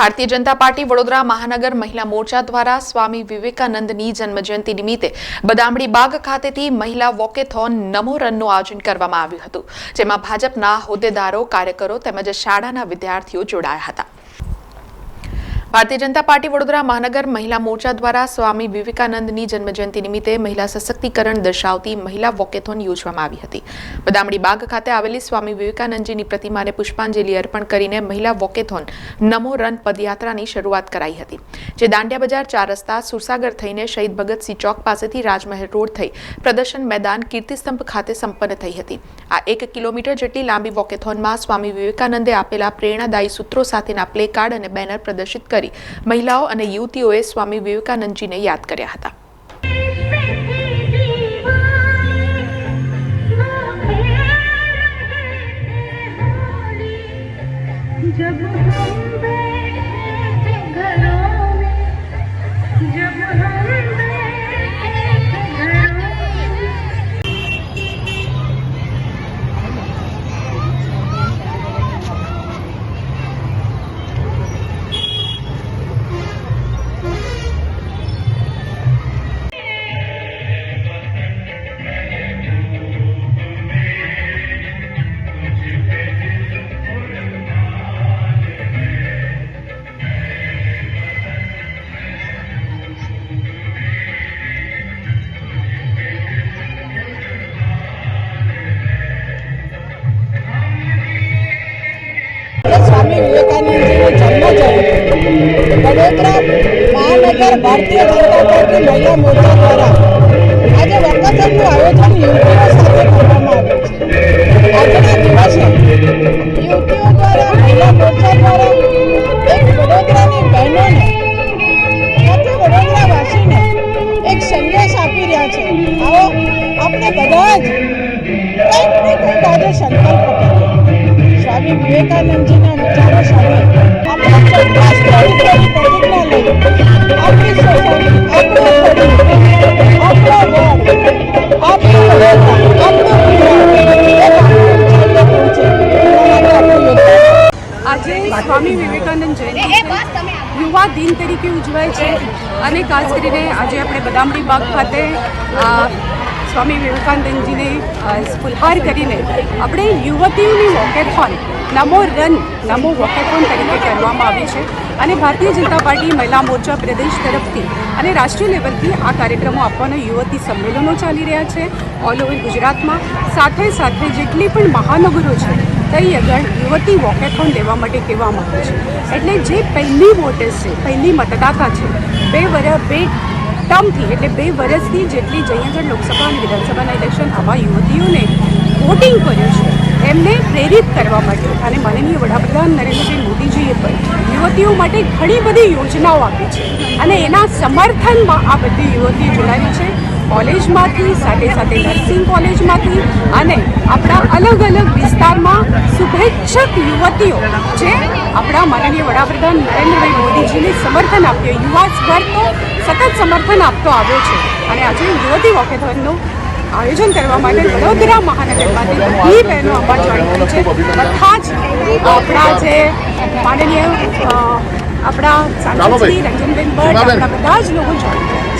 Bharatiya Janata party Vadodara મહાનગર મહિલા મોરચા દ્વારા સ્વામી વિવેકાનંદની જન્મજયંતિ નિમિત્તે બદામડી બાગ ખાતેથી મહિલા વોકેથોન નમો રનનું આયોજન કરવામાં આવ્યું હતું, જેમાં ભાજપના હોદ્દેદારો, કાર્યકરો તેમજ શાળાના વિદ્યાર્થીઓ જોડાયા હતા. ભારતીય જનતા પાર્ટી વડોદરા મહાનગર મહિલા મોરચા દ્વારા સ્વામી વિવેકાનંદની જન્મજયંતિ નિમિત્તે મહિલા સશક્તિકરણ દર્શાવતી મહિલા વોકેથોન યોજવામાં આવી હતી. બદામડી બાગ ખાતે આવેલી સ્વામી વિવેકાનંદજીની પ્રતિમાને પુષ્પાંજલિ અર્પણ કરીને મહિલા વોકેથોન નમો રન પદયાત્રાની શરૂઆત કરાઈ હતી. જે દાંડિયા બજાર ચાર રસ્તા સુરસાગર થઈને શહીદ ભગતસિંહ ચોક પાસેથી રાજમહેલ રોડ થઈ પ્રદર્શન મેદાન કીર્તિસ્તંભ ખાતે સંપન્ન થઈ હતી. આ એક કિલોમીટર જેટલી લાંબી વોકેથોનમાં સ્વામી વિવેકાનંદે આપેલા પ્રેરણાદાયી સૂત્રો સાથેના પ્લે કાર્ડ અને બેનર પ્રદર્શિત કરી મહિલાઓ અને યુવતીઓએ સ્વામી વિવેકાનંદજીને યાદ કર્યા હતા. જયંતિ વડોદરા મહાનગર ભારતીય જનતા પાર્ટી દ્વારા આજે વોકેથોનનું આયોજન યુવતીઓ સાથે કરવામાં આવ્યું છે આજના દ્વારા મહિલા મોરચા દ્વારા એક વડોદરાની બહેનોને તથા વડોદરાવાસીને એક સંદેશ આપી રહ્યા છે આવો આપણે બધા જ કંઈક ને કંઈક આજે સંકલ્પ કરીએ સ્વામી વિવેકાનંદજીના વિચારો યોગદાન આજે સ્વામી વિવેકાનંદ જયંતિ યુવા દિન તરીકે ઉજવાય છે અને ખાસ કરીને આજે આપણે બદામડી બાગ ખાતે સ્વામી વિવેકાનંદજીને ફુલહાર કરીને આપણે યુવતીઓની walkathon Namo run, Namo walkathon તરીકે કરવામાં આવી છે. અને ભારતીય જનતા પાર્ટી મહિલા મોરચા પ્રદેશ તરફથી અને રાષ્ટ્રીય લેવલથી આ કાર્યક્રમો આપવાના યુવતી સંમેલનો ચાલી રહ્યા છે ઓલ ઓવર ગુજરાતમાં. સાથે સાથે જેટલી પણ મહાનગરો છે, તઈ આગળ યુવતી વોકેથોન લેવા માટે કહેવામાં આવે છે. એટલે જે પહેલી વોટર્સ છે પહેલી મતદાતા છે, બે વરસ બે ટર્મથી એટલે બે વર્ષથી જેટલી આગળ લોકસભા અને વિધાનસભાના ઇલેક્શન આવા યુવતીઓને વોટિંગ કર્યું છે, એમને પ્રેરિત કરવા માટે અને માનનીય વડાપ્રધાન નરેન્દ્રભાઈ મોદીજીએ પણ યુવતીઓ માટે ઘણી બધી યોજનાઓ આપી છે. અને એના સમર્થનમાં આ બધી યુવતીઓ જોડાવી છે. કોલેજમાંથી સાથે સાથે નર્સિંગ કોલેજમાંથી અને આપણા અલગ અલગ વિસ્તારમાં શુભેચ્છક યુવતીઓ જે આપણા માનનીય વડાપ્રધાન નરેન્દ્રભાઈ મોદીજીને સમર્થન આપ્યું. યુવા વર્ગ તો સતત સમર્થન આપતો આવ્યો છે. અને આજે યુવતી વોકેથોનનું આયોજન કરવા માટે વડોદરા મહાનગરમાંથી બધી બહેનો જોઈન થઈ છે. બધા જ આપણા જે માનનીય આપણા સાંસદ શ્રી રંજનબેન ભટ્ટ આપણા બધા જ લોકો જોઈન છે.